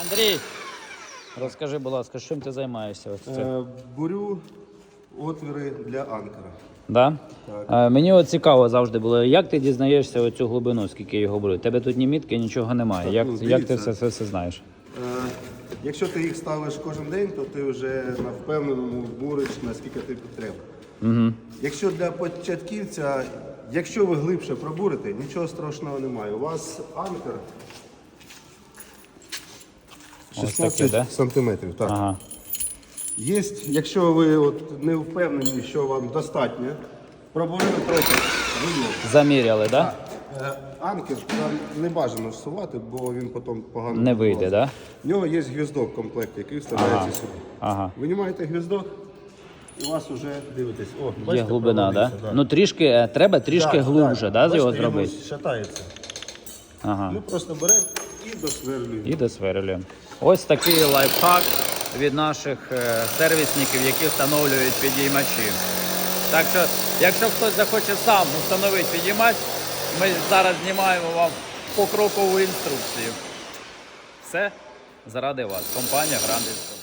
Андрій, розкажи, будь ласка, чим ти займаєшся? Ось це? Е, Бурю отвіри для анкера. Да? Е, мені от цікаво завжди було, як ти дізнаєшся оцю глибину, скільки його беруть? Тебе тут ні мітки, нічого немає. Так, як, ну, як ти все, все, все знаєш? Е, Якщо ти їх ставиш кожен день, то ти вже на впевненому буриш, наскільки ти треба. Угу. Якщо для початківця, якщо ви глибше пробурите, нічого страшного немає. У вас анкер 16 таке, да? сантиметрів. Так. Ага. Є, якщо ви от не впевнені, що вам достатньо, пробурили трохи. Заміряли, так? Да? Е, Анкер там не бажано всувати, бо він потім погано Не вийде, відбувається. да? В нього є гвіздок в комплекті, який вставляється Ага. сюди. Ага. Винімаєте гвіздок, і у вас вже дивитесь. О, Є бачите, глибина, да? провалився, Ну трішки, е, треба трішки Так, глубже, так. да, з його Бачите, зробити? шатається. Ага. Ми просто беремо і досверлюємо. І досверлюємо. Ось такий лайфхак від наших е, сервісників, які встановлюють підіймачі. Так що, якщо хтось захоче сам встановити підіймач, ми зараз знімаємо вам покрокову інструкцію. Все заради вас. Компанія Grand Instrument.